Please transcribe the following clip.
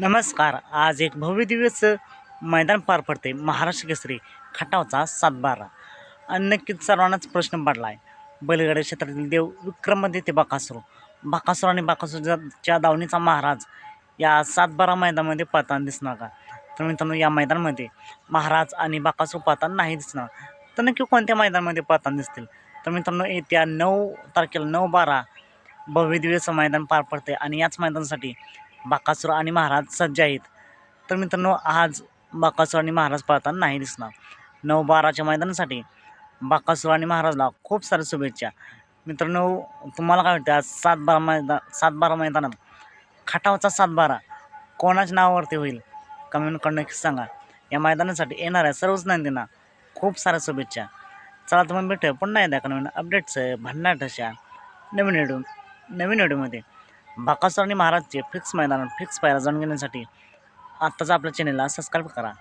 नमस्कार आज एक भव्य दिवस मैदान पार पडते महाराष्ट्र केसरी खटावचा सातबारा. आणि नक्कीच सर्वांनाच प्रश्न पडला आहे बैलगाडी क्षेत्रातील देव विक्रममध्ये ते बाकासुरू. बाकासुर आणि बाकासूरच्या दावणीचा महाराज या सातबारा मैदानामध्ये पळताना दिसणार का? तर मित्रांनो या मैदानामध्ये महाराज आणि बाकासूर पाहताना नाही दिसणार. तर नक्की कोणत्या मैदानामध्ये पळताना दिसतील? तर मित्रांनो येत्या नऊ तारखेला नऊ बारा भव्य दिवस मैदान पार पडते आणि याच मैदानासाठी बाकासूर आणि महाराज सज्ज आहेत. तर मित्रांनो आज बाकासूर आणि महाराज पळताना नाही दिसणार. नऊ बाराच्या मैदानासाठी बाकासूर आणि महाराजला खूप साऱ्या शुभेच्छा. मित्रांनो तुम्हाला काय वाटतं आज सात बारा मैदा सात बारा मैदानात खटावचा सात बारा कोणाच्या नावावरती होईल? कमेंट करून नक्की सांगा. या मैदानासाठी येणाऱ्या सर्वच नंदींना खूप साऱ्या शुभेच्छा. चला तुम्ही मग भेटूया पुन्हा एकदा. का नवीन अपडेट्स भन्नाट अशा नवीन व्हिडिओ नवीन व्हिडिओमध्ये बाकासूर आणि महाराजचे फिक्स मैदान फिक्स पायरा जाणून घेण्यासाठी आत्ताच आपल्या चॅनलला सबस्क्राईब करा.